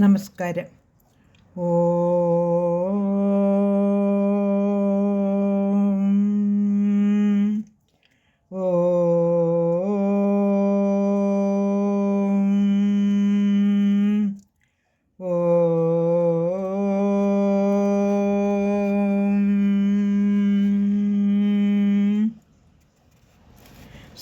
നമസ്കാരം. ഓ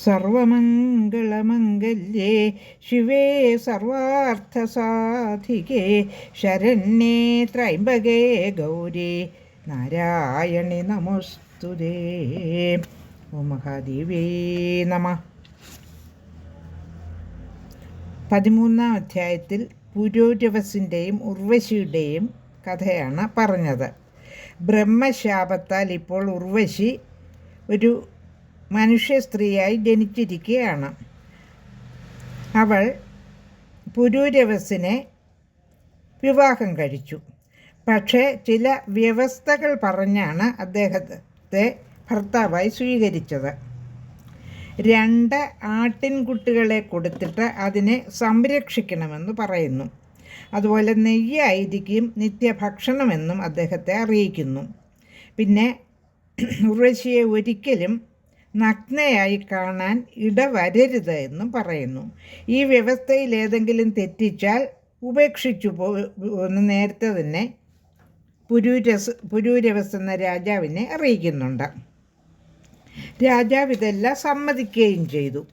സർവമംഗളമംഗല്യേ ശിവേ സർവാർത്ഥസാധികേ ശരണ്യേ ത്രൈംബകേ ഗൗരി നാരായണി നമോസ്തുതേ. ഓ മഹാദേവേ നമ. പതിമൂന്നാം അധ്യായത്തിൽ പുരോരവസിന്റെയും ഉർവശിയുടെയും കഥയാണ് പറഞ്ഞത്. ബ്രഹ്മശാപത്താൽ ഇപ്പോൾ ഉർവശി ഒരു മനുഷ്യ സ്ത്രീയായി ജനിച്ചിരിക്കുകയാണ്. അവൾ പുരൂരവസിനെ വിവാഹം കഴിച്ചു. പക്ഷേ ചില വ്യവസ്ഥകൾ പറഞ്ഞാണ് അദ്ദേഹത്തെ ഭർത്താവായി സ്വീകരിച്ചത്. രണ്ട് ആട്ടിൻകുട്ടികളെ കൊടുത്തിട്ട് അതിനെ സംരക്ഷിക്കണമെന്ന് പറയുന്നു. അതുപോലെ നെയ്യായിരിക്കും നിത്യഭക്ഷണമെന്നും അദ്ദേഹത്തെ അറിയിക്കുന്നു. പിന്നെ ഉർവശിയെ ഒരിക്കലും നഗ്നയായി കാണാൻ ഇടവരരുത് എന്നും പറയുന്നു. ഈ വ്യവസ്ഥയിൽ ഏതെങ്കിലും തെറ്റിച്ചാൽ ഉപേക്ഷിച്ചു പോന്ന് നേരത്തെ തന്നെ പുരൂരസ് പുരൂരവസ് എന്ന രാജാവിനെ അറിയിക്കുന്നുണ്ട്. രാജാവ് ഇതെല്ലാം സമ്മതിക്കുകയും ചെയ്തു.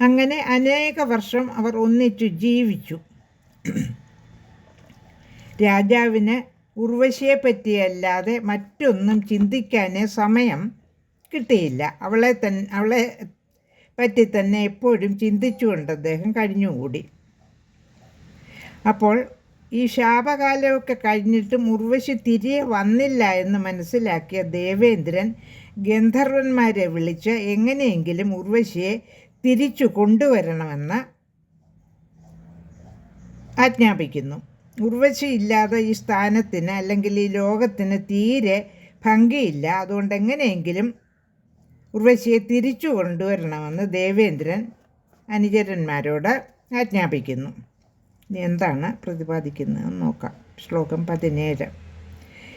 അങ്ങനെ അനേക വർഷം അവർ ഒന്നിച്ചു ജീവിച്ചു. രാജാവിന് ഉർവശിയെ പറ്റിയല്ലാതെ മറ്റൊന്നും ചിന്തിക്കാനേ സമയം കിട്ടിയില്ല. അവളെ തൻ അവളെ പറ്റി തന്നെ എപ്പോഴും ചിന്തിച്ചുകൊണ്ട് അദ്ദേഹം കഴിഞ്ഞുകൂടി. അപ്പോൾ ഈ ശാപകാലമൊക്കെ കഴിഞ്ഞിട്ടും ഉർവശി തിരികെ വന്നില്ല എന്ന് മനസ്സിലാക്കിയ ദേവേന്ദ്രൻ ഗന്ധർവന്മാരെ വിളിച്ച് എങ്ങനെയെങ്കിലും ഉർവശിയെ തിരിച്ചു കൊണ്ടുവരണമെന്ന് ആജ്ഞാപിക്കുന്നു. ഉർവശി ഇല്ലാതെ ഈ സ്ഥാനത്തിന് അല്ലെങ്കിൽ ഈ ലോകത്തിന് തീരെ ഭംഗിയില്ല. അതുകൊണ്ട് എങ്ങനെയെങ്കിലും ഉർവശിയെ തിരിച്ചു കൊണ്ടുവരണമെന്ന് ദേവേന്ദ്രൻ അനുചരന്മാരോട് ആജ്ഞാപിക്കുന്നു. എന്താണ് പ്രതിപാദിക്കുന്നതെന്ന് നോക്കാം. ശ്ലോകം പതിനേഴ്.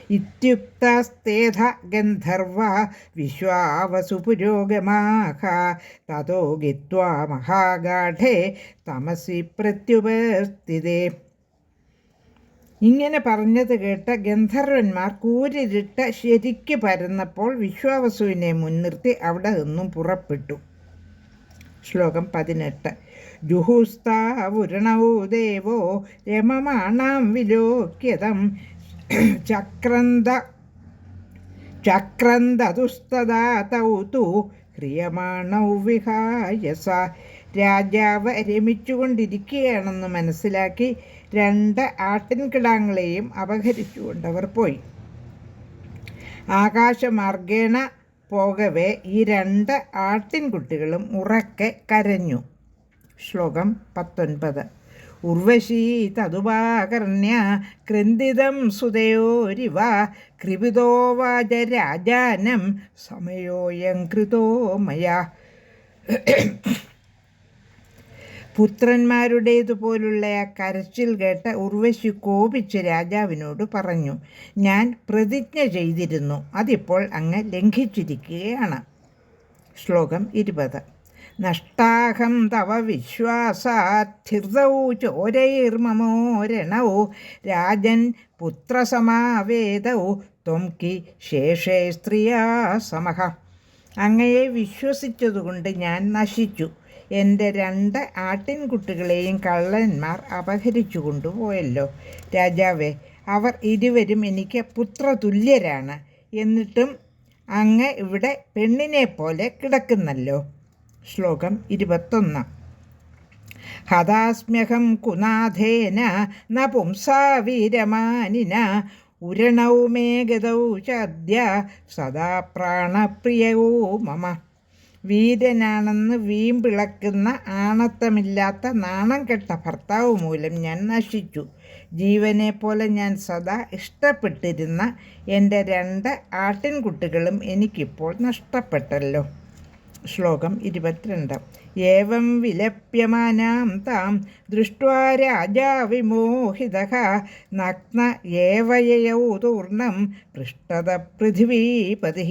ഇത്യുക്തസ്തേധ ഗന്ധർവ വിശ്വാവസു പുരോഗമാഹ തതോ ഗിത്വാ മഹാഗാഠേ തമസി പ്രത്യുപസ്ഥിതേ ഇങ്ങനെ പറഞ്ഞത് കേട്ട ഗന്ധർവന്മാർ കൂരിരിട്ട ശരിക്ക് പരന്നപ്പോൾ വിശ്വാവസുവിനെ മുൻനിർത്തി അവിടെ നിന്നും പുറപ്പെട്ടു. ശ്ലോകം പതിനെട്ട്. ജുഹുസ്താവുരണവോ ദേവോ രമമാണാം വിലോക്യതം. ചക്രന്ത ചക്രന്തതുസ്തദാ തൗ തു ഹ്രിയമാണൗ വിഹായസ. രാജാവ് രമിച്ചുകൊണ്ടിരിക്കുകയാണെന്ന് മനസ്സിലാക്കി രണ്ട് ആട്ടിൻകിടാങ്ങളെയും അപഹരിച്ചുകൊണ്ടവർ പോയി. ആകാശമാർഗേണ പോകവേ ഈ രണ്ട് ആട്ടിൻകുട്ടികളും ഉറക്കെ കരഞ്ഞു. ശ്ലോകം പത്തൊൻപത്. ഉർവശീ തതുപാകർണ്യ ക്രന്ദിതം സുതയോരിവ കൃപിതോവാച രാജാനം സമയോയം കൃതോ മയ. പുത്രന്മാരുടേതുപോലുള്ള ആ കരച്ചിൽ കേട്ട ഉർവശി കോപിച്ച് രാജാവിനോട് പറഞ്ഞു ഞാൻ പ്രതിജ്ഞ ചെയ്തിരുന്നു. അതിപ്പോൾ അങ്ങ് ലംഘിച്ചിരിക്കുകയാണ്. ശ്ലോകം ഇരുപത്. നഷ്ടാഹം തവ വിശ്വാസാധിർദൗ ചോരൈർമമോരണൗ രാജൻ പുത്രസമാവേദൗ. ത്വം കി ശേഷേ സ്ത്രീയാ സമഹ. അങ്ങയെ വിശ്വസിച്ചതുകൊണ്ട് ഞാൻ നശിച്ചു. എന്റെ രണ്ട് ആട്ടിൻകുട്ടികളെയും കള്ളന്മാർ അപഹരിച്ചു കൊണ്ടുപോയല്ലോ. രാജാവേ അവർ ഇരുവരും എനിക്ക് പുത്രതുല്യരാണ്. എന്നിട്ടും അങ്ങ് ഇവിടെ പെണ്ണിനെ പോലെ കിടക്കുന്നല്ലോ. ശ്ലോകം ഇരുപത്തൊന്ന്. ഹതാസ്മ്യഹം കുനാഥേന നപുംസാ പുംസാ വീരമാനിന ഉരണൗ മേഘതൗ ചദ്യ സദാ പ്രാണപ്രിയവോ മമ. വീരനാണെന്ന് വീമ്പിളക്കുന്ന ആണത്തമില്ലാത്ത നാണം കെട്ട ഭർത്താവ് മൂലം ഞാൻ നശിച്ചു. ജീവനെ പോലെ ഞാൻ സദാ ഇഷ്ടപ്പെട്ടിരുന്ന എന്റെ രണ്ട് ആട്ടിൻകുട്ടികളും എനിക്കിപ്പോൾ നഷ്ടപ്പെട്ടല്ലോ. ശ്ലോകം ഇരുപത്തിരണ്ട്. ഏവം വിലപ്യമാനാം താം ദൃഷ്ട്വാ രാജാ വിമോഹിത നഗ്ന ഏവയയൗ തൂർണം പൃഷ്ടത പൃഥിവീപതി.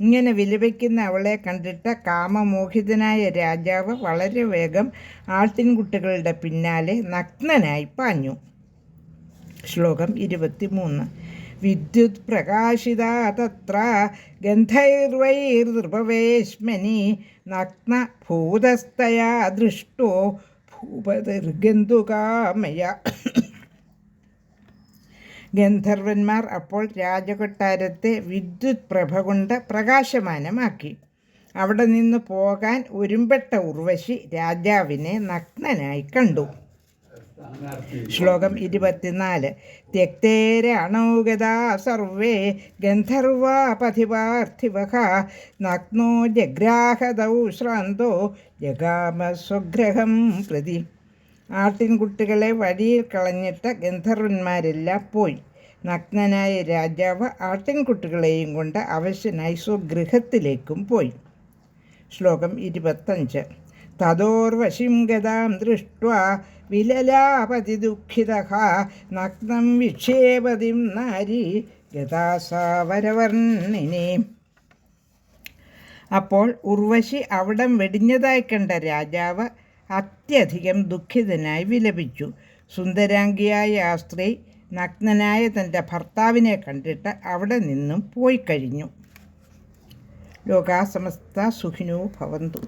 ഇങ്ങനെ വിലപിക്കുന്ന അവളെ കണ്ടിട്ട് കാമമോഹിതനായ രാജാവ് വളരെ വേഗം ആട്ടിൻകുട്ടികളുടെ പിന്നാലെ നഗ്നനായി പാഞ്ഞു. ശ്ലോകം ഇരുപത്തിമൂന്ന്. വിദ്യുത് പ്രകാശിത തത്ര ഗന്ധൈർവൈർനൃപവേശ്മനി നഗ്ന ഭൂതസ്ഥയാ ദൃഷ്ടോ ഭൂപതിർഗന്ധുകാമയ ഗന്ധർവന്മാർ അപ്പോൾ രാജകൊട്ടാരത്തെ വിദ്യുത് പ്രഭ കൊണ്ട് പ്രകാശമാനമാക്കി. അവിടെ നിന്ന് പോകാൻ ഒരുമ്പെട്ട ഉർവശി രാജാവിനെ നഗ്നനായി കണ്ടു. ശ്ലോകം ഇരുപത്തിനാല്. ത്യക്തേരണൗഗതാ സർവേ ഗന്ധർവാ പഥിപാർത്ഥിവ നഗ്നോ ജഗ്രാഹതൗ ശ്രാന്തോ ജഗാമ സ്വഗ്രഹം പ്രതി. ആട്ടിൻകുട്ടികളെ വഴിയിൽ കളഞ്ഞിട്ട ഗന്ധർവന്മാരെല്ലാം പോയി. നഗ്നനായ രാജാവ് ആട്ടിൻകുട്ടികളെയും കൊണ്ട് അവശനായി സ്വഗൃഹത്തിലേക്കും പോയി. ശ്ലോകം ഇരുപത്തഞ്ച്. തദോർവശിം ഗതാം ദൃഷ്ട വിലലാപതി ദുഃഖിത നഗ്നം വിക്ഷേപതിം നാരി ഗതാസാവരവർണിനി അപ്പോൾ ഉർവശി അവിടം വെടിഞ്ഞതായി കണ്ട രാജാവ് അത്യധികം ദുഃഖിതനായി വിലപിച്ചു. സുന്ദരാംഗിയായ ആ സ്ത്രീ നഗ്നനായ തന്റെ ഭർത്താവിനെ കണ്ടിട്ട് അവിടെ നിന്നും പോയി കഴിഞ്ഞു ലോകാസമസ്ത സുഖിനോ ഭവന്തു.